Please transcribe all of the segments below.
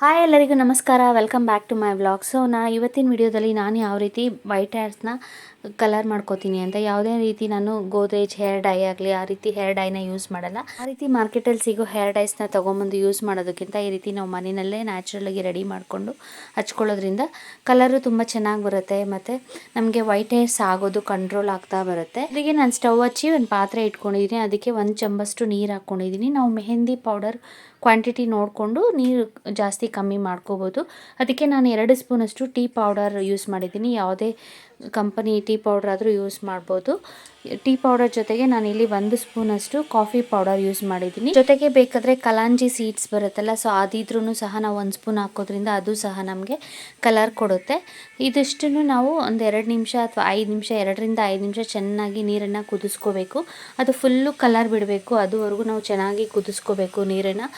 Hi ಎಲ್ಲರಿಗೂ ನಮಸ್ಕಾರ. Welcome back to my vlog so ನಾ ಇವತ್ತಿನ ವಿಡಿಯೋದಲ್ಲಿ ನಾನು ಯಾವ ರೀತಿ ವೈಟ್ ಹೇರ್ಸ್ನ ಕಲರ್ ಮಾಡ್ಕೋತೀನಿ ಅಂತ. ಯಾವುದೇ ರೀತಿ ನಾನು ಗೋದ್ರೇಜ್ ಹೇರ್ ಡೈ ಆಗಲಿ, ಆ ರೀತಿ ಹೇರ್ ಡೈನ ಯೂಸ್ ಮಾಡಲ್ಲ. ಆ ರೀತಿ ಮಾರ್ಕೆಟಲ್ಲಿ ಸಿಗೋ ಹೇರ್ ಡೈಸ್ನ ತೊಗೊಂಬಂದು ಯೂಸ್ ಮಾಡೋದಕ್ಕಿಂತ ಈ ರೀತಿ ನಾವು ಮನೆಯಲ್ಲೇ ನ್ಯಾಚುರಲಾಗಿ ರೆಡಿ ಮಾಡಿಕೊಂಡು ಹಚ್ಕೊಳ್ಳೋದ್ರಿಂದ ಕಲರು ತುಂಬ ಚೆನ್ನಾಗಿ ಬರುತ್ತೆ ಮತ್ತು ನಮಗೆ ವೈಟ್ ಹೇರ್ಸ್ ಆಗೋದು ಕಂಟ್ರೋಲ್ ಆಗ್ತಾ ಬರುತ್ತೆ. ಅದಕ್ಕೆ ನಾನು ಸ್ಟವ್ ಹಚ್ಚಿ ಒಂದು ಪಾತ್ರೆ ಇಟ್ಕೊಂಡಿದ್ದೀನಿ ಅದಕ್ಕೆ ಒಂದು ಚಂಬಷ್ಟು ನೀರು ಹಾಕ್ಕೊಂಡಿದ್ದೀನಿ ನಾವು ಮೆಹಂದಿ ಪೌಡರ್ ಕ್ವಾಂಟಿಟಿ ನೋಡಿಕೊಂಡು ನೀರು ಜಾಸ್ತಿ ಕಮ್ಮಿ ಮಾಡ್ಕೋಬೋದು. ಅದಕ್ಕೆ ನಾನು ಎರಡು ಸ್ಪೂನಷ್ಟು ಟೀ ಪೌಡರ್ ಯೂಸ್ ಮಾಡಿದ್ದೀನಿ ಯಾವುದೇ ಕಂಪನಿ ಟೀ ಪೌಡ್ರ್ ಆದರೂ ಯೂಸ್ ಮಾಡ್ಬೋದು. ಟೀ ಪೌಡರ್ ಜೊತೆಗೆ ನಾನು ಇಲ್ಲಿ ಒಂದು ಸ್ಪೂನಷ್ಟು ಕಾಫಿ ಪೌಡರ್ ಯೂಸ್ ಮಾಡಿದ್ದೀನಿ. ಜೊತೆಗೆ ಬೇಕಾದರೆ ಕಲಾಂಜಿ ಸೀಡ್ಸ್ ಬರುತ್ತಲ್ಲ, ಸೊ ಅದಿದ್ರೂ ಸಹ ನಾವು ಒಂದು ಸ್ಪೂನ್ ಹಾಕೋದ್ರಿಂದ ಅದು ಸಹ ನಮಗೆ ಕಲರ್ ಕೊಡುತ್ತೆ. ಇದಿಷ್ಟು ನಾವು ಒಂದು ಎರಡು ನಿಮಿಷ ಅಥವಾ ಐದು ನಿಮಿಷ, ಎರಡರಿಂದ ಐದು ನಿಮಿಷ ಚೆನ್ನಾಗಿ ನೀರನ್ನು ಕುದಿಸ್ಕೋಬೇಕು. ಅದು ಫುಲ್ಲು ಕಲರ್ ಬಿಡಬೇಕು, ಅದುವರೆಗೂ ನಾವು ಚೆನ್ನಾಗಿ ಕುದಿಸ್ಕೋಬೇಕು ನೀರನ್ನು.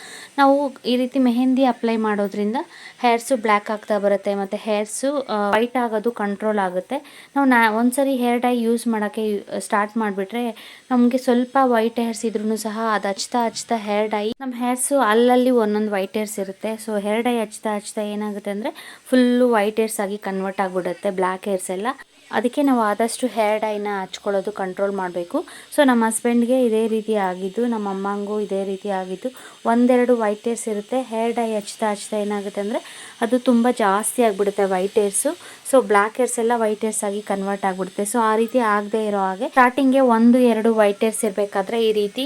ನಾವು ಈ ರೀತಿ ಮೆಹೆಂದಿ ಅಪ್ಲೈ ಮಾಡೋದ್ರಿಂದ ಹೇರ್ಸು ಬ್ಲ್ಯಾಕ್ ಆಗ್ತಾ ಬರುತ್ತೆ, ಮತ್ತು ಹೇರ್ಸು ವೈಟ್ ಆಗೋದು ಕಂಟ್ರೋಲ್ ಆಗುತ್ತೆ. ನಾವು ನಾ, ಒಂದ್ಸರಿ ಹೇರ್ ಡೈ ಯೂಸ್ ಮಾಡೋಕ್ಕೆ ಸ್ಟಾರ್ಟ್ ಮಾಡಿಬಿಟ್ರೆ ನಮಗೆ ಸ್ವಲ್ಪ ವೈಟ್ ಹೇರ್ಸ್ ಇದ್ರೂ ಸಹ ಅದು ಹಚ್ತಾ ಹಚ್ತಾ ಹೇರ್ ಡೈ ನಮ್ಮ ಹೇರ್ಸು ಅಲ್ಲಲ್ಲಿ ಒಂದೊಂದು ವೈಟ್ ಹೇರ್ಸ್ ಇರುತ್ತೆ. ಸೊ ಹೇರ್ ಡೈ ಹಚ್ತಾ ಹಚ್ತಾ ಏನಾಗುತ್ತೆ ಅಂದರೆ ಫುಲ್ಲು ವೈಟ್ ಹೇರ್ಸ್ ಆಗಿ ಕನ್ವರ್ಟ್ ಆಗಿಬಿಡುತ್ತೆ ಬ್ಲ್ಯಾಕ್ ಹೇರ್ಸ್ ಎಲ್ಲ. ಅದಕ್ಕೆ ನಾವು ಆದಷ್ಟು ಹೇರ್ ಡೈನ ಹಚ್ಕೊಳ್ಳೋದು ಕಂಟ್ರೋಲ್ ಮಾಡಬೇಕು. ಸೊ ನಮ್ಮ ಹಸ್ಬೆಂಡ್ಗೆ ಇದೇ ರೀತಿ ಆಗಿದ್ದು, ನಮ್ಮ ಅಮ್ಮಂಗೂ ಇದೇ ರೀತಿ ಆಗಿದ್ದು, ಒಂದೆರಡು ವೈಟ್ ಏರ್ಸ್ ಇರುತ್ತೆ. ಹೇರ್ ಡೈ ಹಚ್ತಾ ಹಚ್ತಾ ಏನಾಗುತ್ತೆ ಅಂದರೆ, ಅದು ತುಂಬ ಜಾಸ್ತಿ ಆಗಿಬಿಡುತ್ತೆ white hairs so black hairs ಎಲ್ಲ ವೈಟ್ ಹೇರ್ಸ್ ಆಗಿ ಕನ್ವರ್ಟ್ ಆಗಿಬಿಡುತ್ತೆ. ಸೊ ಆ ರೀತಿ ಆಗದೆ ಇರೋ ಹಾಗೆ ಸ್ಟಾರ್ಟಿಂಗ್ಗೆ ಒಂದು, ಎರಡು ವೈಟ್ ಹೇರ್ಸ್ ಇರಬೇಕಾದ್ರೆ ಈ ರೀತಿ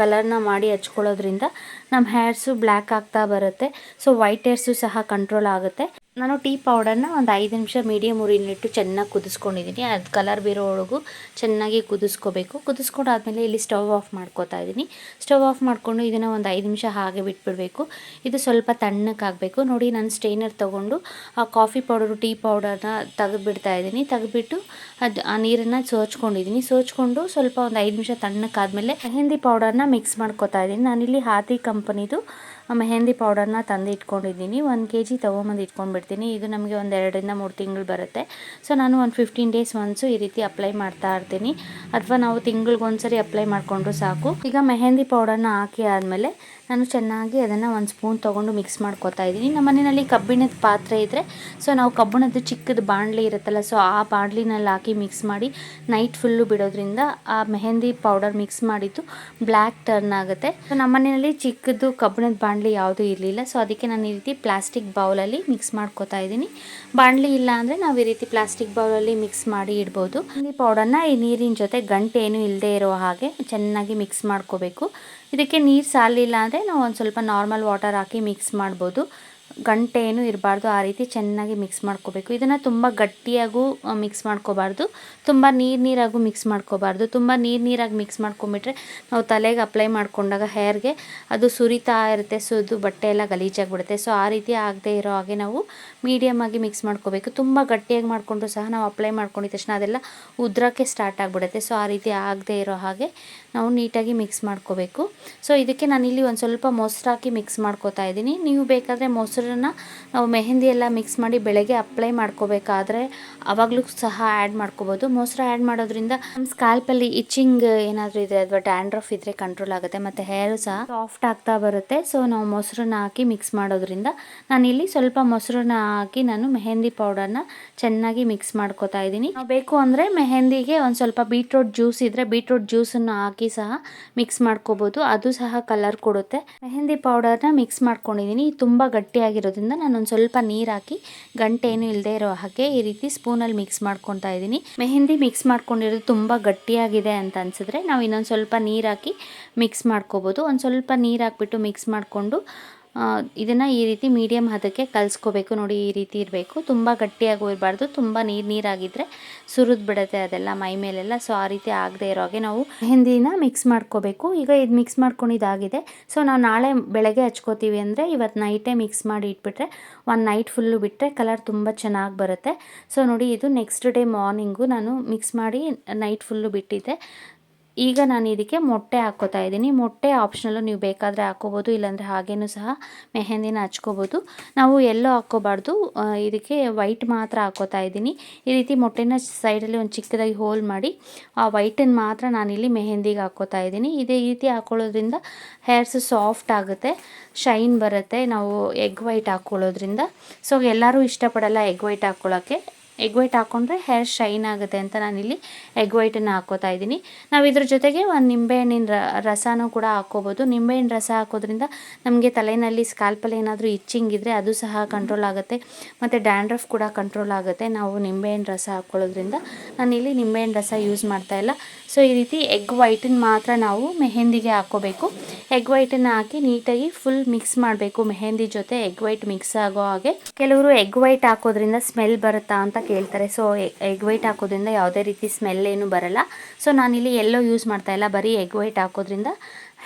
ಕಲರ್ನ ಮಾಡಿ ಹಚ್ಕೊಳ್ಳೋದ್ರಿಂದ ನಮ್ಮ ಹೇರ್ಸು ಬ್ಲ್ಯಾಕ್ ಆಗ್ತಾ ಬರುತ್ತೆ. ಸೊ ವೈಟ್ ಏರ್ಸು ಸಹ ಕಂಟ್ರೋಲ್ ಆಗುತ್ತೆ. ನಾನು ಟೀ ಪೌಡರ್ನ ಒಂದು ಐದು ನಿಮಿಷ ಮೀಡಿಯಮ್ ಊರಿನಿಟ್ಟು ಚೆನ್ನಾಗಿ ಕುದಿಸ್ಕೊಂಡಿದ್ದೀನಿ. ಅದು ಕಲರ್ ಬರೋವರೆಗೂ ಚೆನ್ನಾಗಿ ಕುದಿಸ್ಕೋಬೇಕು. ಕುದಿಸ್ಕೊಂಡಾದಮೇಲೆ ಇಲ್ಲಿ ಸ್ಟವ್ ಆಫ್ ಮಾಡ್ಕೋತಾ ಇದ್ದೀನಿ. ಸ್ಟವ್ ಆಫ್ ಮಾಡಿಕೊಂಡು ಇದನ್ನು ಒಂದು ಐದು ನಿಮಿಷ ಹಾಗೆ ಬಿಟ್ಬಿಡಬೇಕು. ಇದು ಸ್ವಲ್ಪ ತಣ್ಣಕ್ಕಾಗಬೇಕು ನೋಡಿ ನಾನು ಸ್ಟೇನರ್ ತೊಗೊಂಡು ಆ ಕಾಫಿ ಪೌಡರು, ಟೀ ಪೌಡರ್ನ ತೆಗೆದುಬಿಡ್ತಾ ಇದ್ದೀನಿ. ತೆಗೆದುಬಿಟ್ಟು ಅದು ಆ ನೀರನ್ನು ಸೋಚ್ಕೊಂಡಿದ್ದೀನಿ. ಸೋಚ್ಕೊಂಡು ಸ್ವಲ್ಪ ಒಂದು ಐದು ನಿಮಿಷ ತಣ್ಣಕ್ಕಾದಮೇಲೆ ಮೆಹಂದಿ ಪೌಡರ್ನ ಮಿಕ್ಸ್ ಮಾಡ್ಕೋತಾ ಇದ್ದೀನಿ. ನಾನಿಲ್ಲಿ ಹಾತಿ ಕಂಪನಿದು ಮೆಹಂದಿ ಪೌಡರ್ನ ತಂದು ಇಟ್ಕೊಂಡಿದ್ದೀನಿ. ಒಂದು ಕೆ ಜಿ ತೊಗೊಂಬಂದು ಇಟ್ಕೊಂಡ್ಬಿಡ್ತೀನಿ. ಇದು ನಮಗೆ ಒಂದು ಎರಡರಿಂದ ಮೂರು ತಿಂಗಳು ಬರುತ್ತೆ. ಸೊ ನಾನು ಒಂದು ಫಿಫ್ಟೀನ್ ಡೇಸ್ ಒನ್ಸು ಈ ರೀತಿ ಅಪ್ಲೈ ಮಾಡ್ತಾ ಇರ್ತೀನಿ. ಅಥವಾ ನಾವು ತಿಂಗಳಿಗೊಂದ್ಸರಿ ಅಪ್ಲೈ ಮಾಡಿಕೊಂಡ್ರು ಸಾಕು. ಈಗ ಮೆಹಂದಿ ಪೌಡರ್ನ ಹಾಕಿ ಆದಮೇಲೆ ನಾನು ಚೆನ್ನಾಗಿ ಅದನ್ನು ಒಂದು ಸ್ಪೂನ್ ತೊಗೊಂಡು ಮಿಕ್ಸ್ ಮಾಡ್ಕೋತಾ ಇದ್ದೀನಿ. ನಮ್ಮ ಮನೆಯಲ್ಲಿ ಕಬ್ಬಿಣದ ಪಾತ್ರೆ ಇದ್ದರೆ ಸೊ ನಾವು ಕಬ್ಬಿಣದ ಚಿಕ್ಕದು ಬಾಣಲಿ ಇರುತ್ತಲ್ಲ ಸೊ ಆ ಬಾಣಲಿನಲ್ಲಿ ಹಾಕಿ ಮಿಕ್ಸ್ ಮಾಡಿ ನೈಟ್ ಫುಲ್ಲು ಬಿಡೋದ್ರಿಂದ ಆ ಮೆಹಂದಿ ಪೌಡರ್ ಮಿಕ್ಸ್ ಮಾಡಿದ್ದು ಬ್ಲ್ಯಾಕ್ ಟರ್ನ್ ಆಗುತ್ತೆ. ಸೊ ನಮ್ಮ ಮನೆಯಲ್ಲಿ ಚಿಕ್ಕದು ಕಬ್ಬಿಣದ ಬಾಣಲಿ ಯಾವುದೂ ಇರಲಿಲ್ಲ ಸೊ ಅದಕ್ಕೆ ನಾನು ಈ ರೀತಿ ಪ್ಲಾಸ್ಟಿಕ್ ಬೌಲಲ್ಲಿ ಮಿಕ್ಸ್ ಮಾಡ್ಕೋತಾ ಇದ್ದೀನಿ. ಬಾಣಲಿ ಇಲ್ಲ ಅಂದರೆ ನಾವು ಈ ರೀತಿ ಪ್ಲಾಸ್ಟಿಕ್ ಬೌಲಲ್ಲಿ ಮಿಕ್ಸ್ ಮಾಡಿ ಇಡ್ಬೋದು. ಮೆಹಂದಿ ಪೌಡರ್ನ ಈ ನೀರಿನ ಜೊತೆ ಗಂಟೆ ಏನು ಇಲ್ಲದೆ ಇರೋ ಹಾಗೆ ಚೆನ್ನಾಗಿ ಮಿಕ್ಸ್ ಮಾಡ್ಕೋಬೇಕು. ಇದಕ್ಕೆ ನೀರು ಸಾಲಿಲ್ಲ ಅಂದರೆ ನಾವು ಒಂದು ಸ್ವಲ್ಪ ನಾರ್ಮಲ್ ವಾಟರ್ ಹಾಕಿ ಮಿಕ್ಸ್ ಮಾಡ್ಬೋದು. ಗಂಟೆ ಏನು ಇರಬಾರ್ದು. ಆ ರೀತಿ ಚೆನ್ನಾಗಿ ಮಿಕ್ಸ್ ಮಾಡ್ಕೋಬೇಕು. ಇದನ್ನು ತುಂಬ ಗಟ್ಟಿಯಾಗೂ ಮಿಕ್ಸ್ ಮಾಡ್ಕೋಬಾರ್ದು. ತುಂಬ ನೀರು ನೀರಾಗೂ ಮಿಕ್ಸ್ ಮಾಡ್ಕೋಬಾರ್ದು. ತುಂಬ ನೀರು ನೀರಾಗಿ ಮಿಕ್ಸ್ ಮಾಡ್ಕೊಂಬಿಟ್ರೆ ನಾವು ತಲೆಗೆ ಅಪ್ಲೈ ಮಾಡ್ಕೊಂಡಾಗ ಹೇರ್ಗೆ ಅದು ಸುರಿತಾ ಇರುತ್ತೆ ಸೊ ಅದು ಬಟ್ಟೆ ಎಲ್ಲ ಗಲೀಜಾಗಿಬಿಡುತ್ತೆ. ಸೊ ಆ ರೀತಿ ಆಗದೆ ಇರೋ ಹಾಗೆ ನಾವು ಮೀಡಿಯಮ್ ಆಗಿ ಮಿಕ್ಸ್ ಮಾಡ್ಕೋಬೇಕು. ತುಂಬ ಗಟ್ಟಿಯಾಗಿ ಮಾಡಿಕೊಂಡ್ರು ಸಹ ನಾವು ಅಪ್ಲೈ ಮಾಡ್ಕೊಂಡಿದ ತಕ್ಷಣ ಅದೆಲ್ಲ ಉದ್ರಕ್ಕೆ ಸ್ಟಾರ್ಟ್ ಆಗಿಬಿಡುತ್ತೆ. ಸೊ ಆ ರೀತಿ ಆಗದೆ ಇರೋ ಹಾಗೆ ನಾವು ನೀಟಾಗಿ ಮಿಕ್ಸ್ ಮಾಡ್ಕೋಬೇಕು. ಸೊ ಇದಕ್ಕೆ ನಾನಿಲ್ಲಿ ಒಂದು ಸ್ವಲ್ಪ ಮೊಸರು ಹಾಕಿ ಮಿಕ್ಸ್ ಮಾಡ್ಕೋತಾ ಇದ್ದೀನಿ. ನೀವು ಬೇಕಾದರೆ ಮೊಸರನ್ನ ನಾವು ಮೆಹಂದಿ ಎಲ್ಲ ಮಿಕ್ಸ್ ಮಾಡಿ ಬೆಳಗ್ಗೆ ಅಪ್ಲೈ ಮಾಡ್ಕೋಬೇಕಾದ್ರೆ ಆವಾಗಲೂ ಸಹ ಆ್ಯಡ್ ಮಾಡ್ಕೋಬೋದು. ಮೊಸರು ಆ್ಯಡ್ ಮಾಡೋದ್ರಿಂದ ನಮ್ಮ ಸ್ಕಾಲ್ಪಲ್ಲಿ ಇಚ್ಚಿಂಗ್ ಏನಾದರೂ ಇದೆ ಅಥವಾ ಡ್ಯಾಂಡ್ರಫ್ ಇದ್ದರೆ ಕಂಟ್ರೋಲ್ ಆಗುತ್ತೆ ಮತ್ತು ಹೇರು ಸಹ ಸಾಫ್ಟ್ ಆಗ್ತಾ ಬರುತ್ತೆ. ಸೊ ನಾವು ಮೊಸರನ್ನ ಹಾಕಿ ಮಿಕ್ಸ್ ಮಾಡೋದ್ರಿಂದ ನಾನಿಲ್ಲಿ ಸ್ವಲ್ಪ ಮೊಸರನ್ನ ಹಾಕಿ ನಾನು ಮೆಹಂದಿ ಪೌಡರ್ನ ಚೆನ್ನಾಗಿ ಮಿಕ್ಸ್ ಮಾಡ್ಕೋತಾ ಇದ್ದೀನಿ. ಬೇಕು ಅಂದರೆ ಮೆಹಂದಿಗೆ ಒಂದು ಸ್ವಲ್ಪ ಬೀಟ್ರೋಟ್ ಜ್ಯೂಸ್ ಇದ್ದರೆ ಬೀಟ್ರೋಟ್ ಜ್ಯೂಸನ್ನು ಹಾಕಿ ಸಹ ಮಿಕ್ಸ್ ಮಾಡ್ಕೋಬೋದು. ಅದು ಸಹ ಕಲರ್ ಕೊಡುತ್ತೆ. ಮೆಹಂದಿ ಪೌಡರ್ನ ಮಿಕ್ಸ್ ಮಾಡ್ಕೊಂಡಿದ್ದೀನಿ ತುಂಬ ಗಟ್ಟಿಯಾಗಿರೋದ್ರಿಂದ ನಾನೊಂದು ಸ್ವಲ್ಪ ನೀರು ಹಾಕಿ ಗಂಟೆ ಏನು ಇಲ್ಲದೆ ಇರೋ ಹಾಗೆ ಈ ರೀತಿ ಸ್ಪೂನಲ್ಲಿ ಮಿಕ್ಸ್ ಮಾಡ್ಕೊತಾ ಇದ್ದೀನಿ. ಮೆಹಂದಿ ಮಿಕ್ಸ್ ಮಾಡ್ಕೊಂಡಿರೋದು ತುಂಬ ಗಟ್ಟಿಯಾಗಿದೆ ಅಂತ ಅನಿಸಿದ್ರೆ ನಾವು ಇನ್ನೊಂದು ಸ್ವಲ್ಪ ನೀರು ಹಾಕಿ ಮಿಕ್ಸ್ ಮಾಡ್ಕೋಬೋದು. ಒಂದು ಸ್ವಲ್ಪ ನೀರು ಹಾಕ್ಬಿಟ್ಟು ಮಿಕ್ಸ್ ಮಾಡಿಕೊಂಡು ಇದನ್ನು ಈ ರೀತಿ ಮೀಡಿಯಮ್ ಹದಕ್ಕೆ ಕಲಿಸ್ಕೋಬೇಕು. ನೋಡಿ, ಈ ರೀತಿ ಇರಬೇಕು. ತುಂಬ ಗಟ್ಟಿಯಾಗಿ ಇರಬಾರ್ದು. ತುಂಬ ನೀರು ನೀರಾಗಿದ್ದರೆ ಸುರಿದು ಬಿಡುತ್ತೆ ಅದೆಲ್ಲ ಮೈ ಮೇಲೆಲ್ಲ. ಸೊ ಆ ರೀತಿ ಆಗದೆ ಇರೋ ಹಾಗೆ ನಾವು ಹಿಂದಿನ ಮಿಕ್ಸ್ ಮಾಡ್ಕೋಬೇಕು. ಈಗ ಇದು ಮಿಕ್ಸ್ ಮಾಡ್ಕೊಂಡಿದ್ದಾಗಿದೆ ಸೊ ನಾವು ನಾಳೆ ಬೆಳಗ್ಗೆ ಹಚ್ಕೋತೀವಿ ಅಂದರೆ ಇವತ್ತು ನೈಟೇ ಮಿಕ್ಸ್ ಮಾಡಿ ಇಟ್ಬಿಟ್ರೆ ಒಂದು ನೈಟ್ ಫುಲ್ಲು ಬಿಟ್ಟರೆ ಕಲರ್ ತುಂಬ ಚೆನ್ನಾಗಿ ಬರುತ್ತೆ. ಸೊ ನೋಡಿ, ಇದು ನೆಕ್ಸ್ಟ್ ಡೇ ಮಾರ್ನಿಂಗು ನಾನು ಮಿಕ್ಸ್ ಮಾಡಿ ನೈಟ್ ಫುಲ್ಲು ಬಿಟ್ಟಿದ್ದೆ. ಈಗ ನಾನು ಇದಕ್ಕೆ ಮೊಟ್ಟೆ ಹಾಕ್ಕೋತಾ ಇದ್ದೀನಿ. ಮೊಟ್ಟೆ ಆಪ್ಷನಲ್ಲು ನೀವು ಬೇಕಾದರೆ ಹಾಕ್ಕೋಬೋದು, ಇಲ್ಲಾಂದರೆ ಹಾಗೇನೂ ಸಹ ಮೆಹೆಂದಿನ ಹಚ್ಕೋಬೋದು. ನಾವು ಎಲ್ಲೋ ಹಾಕ್ಕೋಬಾರ್ದು. ಇದಕ್ಕೆ ವೈಟ್ ಮಾತ್ರ ಹಾಕ್ಕೋತಾ ಇದ್ದೀನಿ. ಈ ರೀತಿ ಮೊಟ್ಟೆನ ಸೈಡಲ್ಲಿ ಒಂದು ಚಿಕ್ಕದಾಗಿ ಹೋಲ್ ಮಾಡಿ, ಆ ವೈಟನ್ನು ಮಾತ್ರ ನಾನಿಲ್ಲಿ ಮೆಹೆಂದಿಗೆ ಹಾಕ್ಕೋತಾ ಇದ್ದೀನಿ. ಇದೇ ರೀತಿ ಹಾಕ್ಕೊಳ್ಳೋದ್ರಿಂದ ಹೇರ್ಸ್ ಸಾಫ್ಟ್ ಆಗುತ್ತೆ ಶೈನ್ ಬರುತ್ತೆ. ನಾವು ಎಗ್ ವೈಟ್ ಹಾಕ್ಕೊಳ್ಳೋದ್ರಿಂದ. ಸೊ ಎಲ್ಲರೂ ಇಷ್ಟಪಡಲ್ಲ ಎಗ್ ವೈಟ್ ಹಾಕ್ಕೊಳ್ಳೋಕ್ಕೆ ಎಗ್ ವೈಟ್ ಹಾಕ್ಕೊಂಡ್ರೆ ಹೇರ್ ಶೈನ್ ಆಗುತ್ತೆ ಅಂತ ನಾನಿಲ್ಲಿ ಎಗ್ ವೈಟನ್ನು ಹಾಕೋತಾ ಇದ್ದೀನಿ. ನಾವು ಇದ್ರ ಜೊತೆಗೆ ಒಂದು ನಿಂಬೆಹಣ್ಣಿನ ರಸನೂ ಕೂಡ ಹಾಕ್ಕೋಬೋದು. ನಿಂಬೆಹಣ್ಣು ರಸ ಹಾಕೋದ್ರಿಂದ ನಮಗೆ ತಲೆಯಲ್ಲಿ ಸ್ಕಾಲ್ಪಲ್ಲಿ ಏನಾದರೂ ಇಚ್ಚಿಂಗ್ ಇದ್ದರೆ ಅದು ಸಹ ಕಂಟ್ರೋಲ್ ಆಗುತ್ತೆ. ಮತ್ತು ಡ್ಯಾಂಡ್ರಫ್ ಕೂಡ ಕಂಟ್ರೋಲ್ ಆಗುತ್ತೆ. ನಾವು ನಿಂಬೆಹಣ್ಣು ರಸ ಹಾಕ್ಕೊಳ್ಳೋದ್ರಿಂದ ನಾನಿಲ್ಲಿ ನಿಂಬೆಹಣ್ಣು ರಸ ಯೂಸ್ ಮಾಡ್ತಾ ಇಲ್ಲ. ಸೊ ಈ ರೀತಿ ಎಗ್ ವೈಟನ್ನು ಮಾತ್ರ ನಾವು ಮೆಹೆಂದಿಗೆ ಹಾಕೋಬೇಕು ಎಗ್ ವೈಟನ್ನು ಹಾಕಿ ನೀಟಾಗಿ ಫುಲ್ ಮಿಕ್ಸ್ ಮಾಡಬೇಕು. ಮೆಹೆಂದಿ ಜೊತೆ ಎಗ್ ವೈಟ್ ಮಿಕ್ಸ್ ಆಗೋ ಹಾಗೆ. ಕೆಲವರು ಎಗ್ ವೈಟ್ ಹಾಕೋದ್ರಿಂದ ಸ್ಮೆಲ್ ಬರುತ್ತಾ ಅಂತ ಕೇಳ್ತಾರೆ. ಸೊ ಎಗ್ ವೈಟ್ ಹಾಕೋದ್ರಿಂದ ಯಾವುದೇ ರೀತಿ ಸ್ಮೆಲ್ ಏನು ಬರಲ್ಲ. ಸೊ ನಾನಿಲ್ಲಿ ಎಲ್ಲೋ ಯೂಸ್ ಮಾಡ್ತಾ ಇಲ್ಲ. ಬರೀ ಎಗ್ ವೈಟ್ ಹಾಕೋದ್ರಿಂದ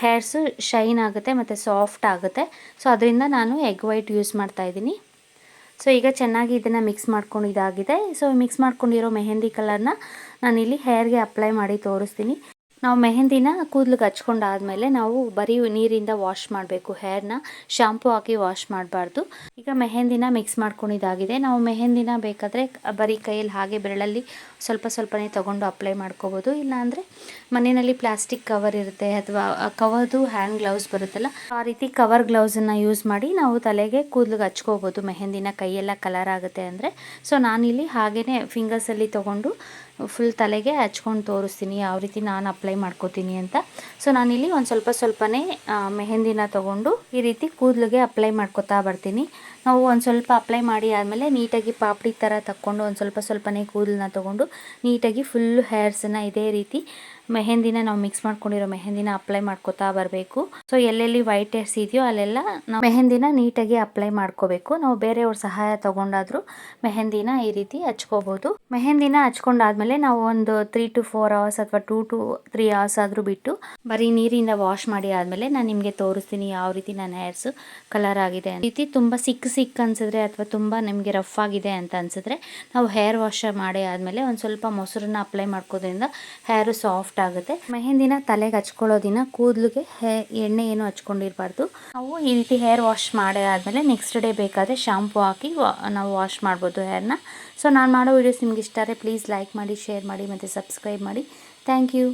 ಹೇರ್ಸು ಶೈನ್ ಆಗುತ್ತೆ ಮತ್ತು ಸಾಫ್ಟ್ ಆಗುತ್ತೆ. ಸೊ ಅದರಿಂದ ನಾನು ಎಗ್ ವೈಟ್ ಯೂಸ್ ಮಾಡ್ತಾ ಇದ್ದೀನಿ. ಸೊ ಈಗ ಚೆನ್ನಾಗಿ ಇದನ್ನು ಮಿಕ್ಸ್ ಮಾಡ್ಕೊಂಡು ಇದಾಗಿದೆ. ಸೊ ಮಿಕ್ಸ್ ಮಾಡ್ಕೊಂಡಿರೋ ಮೆಹಂದಿ ಕಲರ್ನ ನಾನಿಲ್ಲಿ ಹೇರ್ಗೆ ಅಪ್ಲೈ ಮಾಡಿ ತೋರಿಸ್ತೀನಿ. ನಾವು ಮೆಹಂದಿನ ಕೂದಲಿಗೆ ಹಚ್ಕೊಂಡಾದ್ಮೇಲೆ ನಾವು ಬರೀ ನೀರಿಂದ ವಾಶ್ ಮಾಡಬೇಕು, ಹೇರ್ನ ಶಾಂಪು ಹಾಕಿ ವಾಶ್ ಮಾಡಬಾರ್ದು. ಈಗ ಮೆಹಂದಿನ ಮಿಕ್ಸ್ ಮಾಡ್ಕೊಂಡಿದ್ದಾಗಿದೆ. ನಾವು ಮೆಹಂದಿನ ಬೇಕಾದರೆ ಬರೀ ಕೈಯಲ್ಲಿ ಹಾಗೆ ಬೆರಳಲ್ಲಿ ಸ್ವಲ್ಪ ಸ್ವಲ್ಪನೇ ತೊಗೊಂಡು ಅಪ್ಲೈ ಮಾಡ್ಕೋಬೋದು. ಇಲ್ಲಾಂದರೆ ಮನೆಯಲ್ಲಿ ಪ್ಲಾಸ್ಟಿಕ್ ಕವರ್ ಇರುತ್ತೆ ಅಥವಾ ಕವರ್ದು ಹ್ಯಾಂಡ್ ಗ್ಲೌಸ್ ಬರುತ್ತಲ್ಲ, ಆ ರೀತಿ ಕವರ್ ಗ್ಲೌಸನ್ನು ಯೂಸ್ ಮಾಡಿ ನಾವು ತಲೆಗೆ ಕೂದಲಿಗೆ ಹಚ್ಕೋಬೋದು ಮೆಹಂದಿನ ಕೈಯೆಲ್ಲ ಕಲರ್ ಆಗುತ್ತೆ ಅಂದರೆ. ಸೊ ನಾನಿಲ್ಲಿ ಹಾಗೇ ಫಿಂಗರ್ಸಲ್ಲಿ ತೊಗೊಂಡು ಫುಲ್ ತಲೆಗೆ ಹಚ್ಕೊಂಡು ತೋರಿಸ್ತೀನಿ, ಯಾವ ರೀತಿ ನಾನು ಅಪ್ಲೈ ಮಾಡ್ಕೋತೀನಿ ಅಂತ. ಸೊ ನಾನಿಲ್ಲಿ ಒಂದು ಸ್ವಲ್ಪ ಸ್ವಲ್ಪನೇ ಮೆಹೆಂದಿನ ತೊಗೊಂಡು ಈ ರೀತಿ ಕೂದಲಿಗೆ ಅಪ್ಲೈ ಮಾಡ್ಕೊತಾ ಬರ್ತೀನಿ. ನಾವು ಒಂದು ಸ್ವಲ್ಪ ಅಪ್ಲೈ ಮಾಡಿ ಆದಮೇಲೆ ನೀಟಾಗಿ ಪಾಪಡಿ ಥರ ತಕ್ಕೊಂಡು ಒಂದು ಸ್ವಲ್ಪ ಸ್ವಲ್ಪನೇ ಕೂದಲನ್ನ ತೊಗೊಂಡು ನೀಟಾಗಿ ಫುಲ್ ಹೇರ್ಸನ್ನು ಇದೇ ರೀತಿ ಮೆಹಂದಿನ ನಾವು ಮಿಕ್ಸ್ ಮಾಡ್ಕೊಂಡಿರೋ ಮೆಹಂದಿನ ಅಪ್ಲೈ ಮಾಡ್ಕೊತಾ ಬರಬೇಕು. ಸೊ ಎಲ್ಲೆಲ್ಲಿ ವೈಟ್ ಹೇರ್ಸ್ ಇದೆಯೋ ಅಲ್ಲೆಲ್ಲ ನಾವು ಮೆಹಂದಿನ ನೀಟಾಗಿ ಅಪ್ಲೈ ಮಾಡ್ಕೋಬೇಕು. ನಾವು ಬೇರೆಯವ್ರ ಸಹಾಯ ತಗೊಂಡಾದ್ರೂ ಮೆಹಂದಿನ ಈ ರೀತಿ ಹಚ್ಕೋಬೋದು. ಮೆಹಂದಿನ ಹಚ್ಕೊಂಡಾದ್ಮೇಲೆ ನಾವು ಒಂದು ತ್ರೀ ಟು ಫೋರ್ ಅವರ್ಸ್ ಅಥವಾ ಟೂ ಟು ತ್ರೀ ಅವರ್ಸ್ ಆದರೂ ಬಿಟ್ಟು ಬರೀ ನೀರಿಂದ ವಾಶ್ ಮಾಡಿ ಆದಮೇಲೆ ನಾನು ನಿಮಗೆ ತೋರಿಸ್ತೀನಿ ಯಾವ ರೀತಿ ನನ್ನ ಹೇರ್ಸು ಕಲರ್ ಆಗಿದೆ ರೀತಿ ತುಂಬ ಸಿಕ್ ಸಿಕ್ ಅನ್ಸಿದ್ರೆ ಅಥವಾ ತುಂಬ ನಿಮಗೆ ರಫ್ ಆಗಿದೆ ಅಂತ ಅನ್ಸಿದ್ರೆ ನಾವು ಹೇರ್ ವಾಶ್ ಮಾಡಿ ಆದಮೇಲೆ ಒಂದು ಸ್ವಲ್ಪ ಮೊಸರನ್ನ ಅಪ್ಲೈ ಮಾಡ್ಕೋದ್ರಿಂದ ಹೇರು ಸಾಫ್ಟ್ ಆಗುತ್ತೆ. ಮೆಹಂದಿನ ತಲೆಗೆ ಹಚ್ಕೊಳ್ಳೋದಿನ ಕೂದಲಿಗೆ ಹೇ, ಎಣ್ಣೆ ಏನು ಹಚ್ಕೊಂಡಿರಬಾರ್ದು. ನಾವು ಈ ರೀತಿ ಹೇರ್ ವಾಶ್ ಮಾಡೇ ಆದಮೇಲೆ ನೆಕ್ಸ್ಟ್ ಡೇ ಬೇಕಾದರೆ ಶಾಂಪು ಹಾಕಿ ನಾವು ವಾಶ್ ಮಾಡ್ಬೋದು ಹೇರ್ನ ಸೊ ನಾನು ಮಾಡೋ ವೀಡಿಯೋಸ್ ನಿಮ್ಗೆ ಇಷ್ಟ ಆದರೆ ಪ್ಲೀಸ್ ಲೈಕ್ ಮಾಡಿ ಶೇರ್ ಮಾಡಿ ಮತ್ತು ಸಬ್ಸ್ಕ್ರೈಬ್ ಮಾಡಿ. Thank you